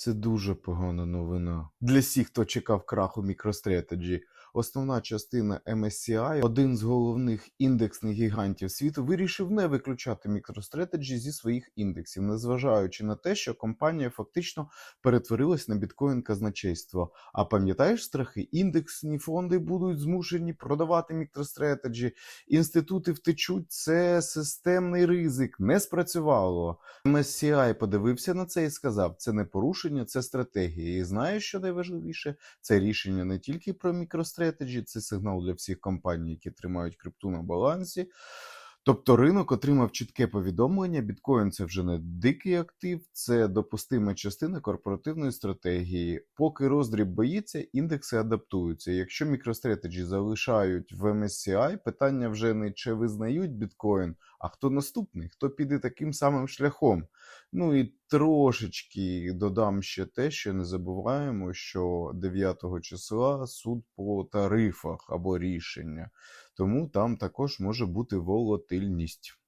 Це дуже погана новина. Для всіх, хто чекав краху MicroStrategy. Основна частина MSCI, один з головних індексних гігантів світу, вирішив не виключати MicroStrategy зі своїх індексів, незважаючи на те, що компанія фактично перетворилась на біткоін казначейство. А пам'ятаєш страхи? Індексні фонди будуть змушені продавати MicroStrategy, інститути втечуть. Це системний ризик. Не спрацювало. MSCI подивився на це і сказав: це не порушення, це стратегія. І знаєш, що найважливіше? Це рішення не тільки про MicroStrategy, це сигнал для всіх компаній, які тримають крипту на балансі. Тобто ринок отримав чітке повідомлення: біткоін це вже не дикий актив, це допустима частина корпоративної стратегії. Поки роздріб боїться, індекси адаптуються. Якщо MicroStrategy залишають в MSCI, питання вже не чи визнають біткоін, а хто наступний, хто піде таким самим шляхом. Ну і трошечки додам ще те, що не забуваємо, що 9 числа суд по тарифах або рішення, тому там також може бути волатильність.